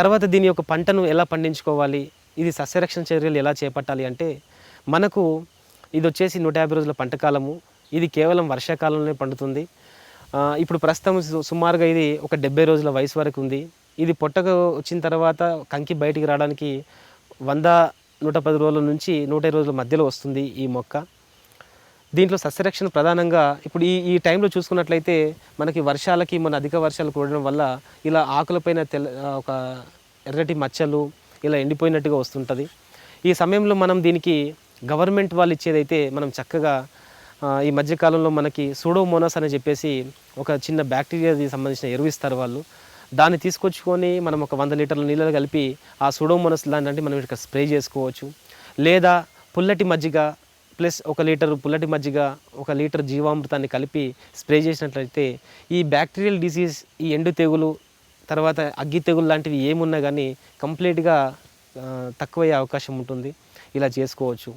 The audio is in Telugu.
తర్వాత దీని యొక్క పంటను ఎలా పండించుకోవాలి? ఇది సస్యరక్షణ చర్యలు ఎలా చేపట్టాలి అంటే మనకు ఇది వచ్చేసి నూట యాభై రోజుల పంట కాలము. ఇది కేవలం వర్షాకాలంలోనే పండుతుంది. ఇప్పుడు ప్రస్తుతం సు- సుమారుగా ఇది ఒక డెబ్బై రోజుల వయసు వరకు ఉంది. ఇది పొట్టకు వచ్చిన తర్వాత కంకి బయటికి రావడానికి వంద నూట పది రోజుల నుంచి నూట ఇరవై రోజుల మధ్యలో వస్తుంది ఈ మొక్క. దీంట్లో సస్యరక్షణ ప్రధానంగా ఇప్పుడు ఈ ఈ టైంలో చూసుకున్నట్లయితే మనకి వర్షాలకి మన అధిక వర్షాలు కూడడం వల్ల ఇలా ఆకులపైన తెల్ల ఒక ఎర్రటి మచ్చలు ఇలా ఎండిపోయినట్టుగా వస్తుంటుంది. ఈ సమయంలో మనం దీనికి గవర్నమెంట్ వాళ్ళు ఇచ్చేదైతే మనం చక్కగా ఈ మధ్యకాలంలో మనకి సూడోమోనాస్ అని చెప్పేసి ఒక చిన్న బ్యాక్టీరియాకి సంబంధించిన ఎరువు ఇస్తారు వాళ్ళు. దాన్ని తీసుకొచ్చుకొని మనం ఒక వంద లీటర్ల నీళ్ళలో కలిపి ఆ సూడోమోనస్ లాంటి మనం ఇక్కడ స్ప్రే చేసుకోవచ్చు. లేదా పుల్లటి మజ్జిగ ప్లస్ ఒక లీటర్ పుల్లటి మజ్జిగ ఒక లీటర్ జీవామృతాన్ని కలిపి స్ప్రే చేసినట్లయితే ఈ బ్యాక్టీరియల్ డిసీజ్ ఈ ఎండు తెగులు తర్వాత అగ్గి తెగులు లాంటివి ఏమున్నా కానీ కంప్లీట్గా తక్కువయ్యే అవకాశం ఉంటుంది. ఇలా చేసుకోవచ్చు.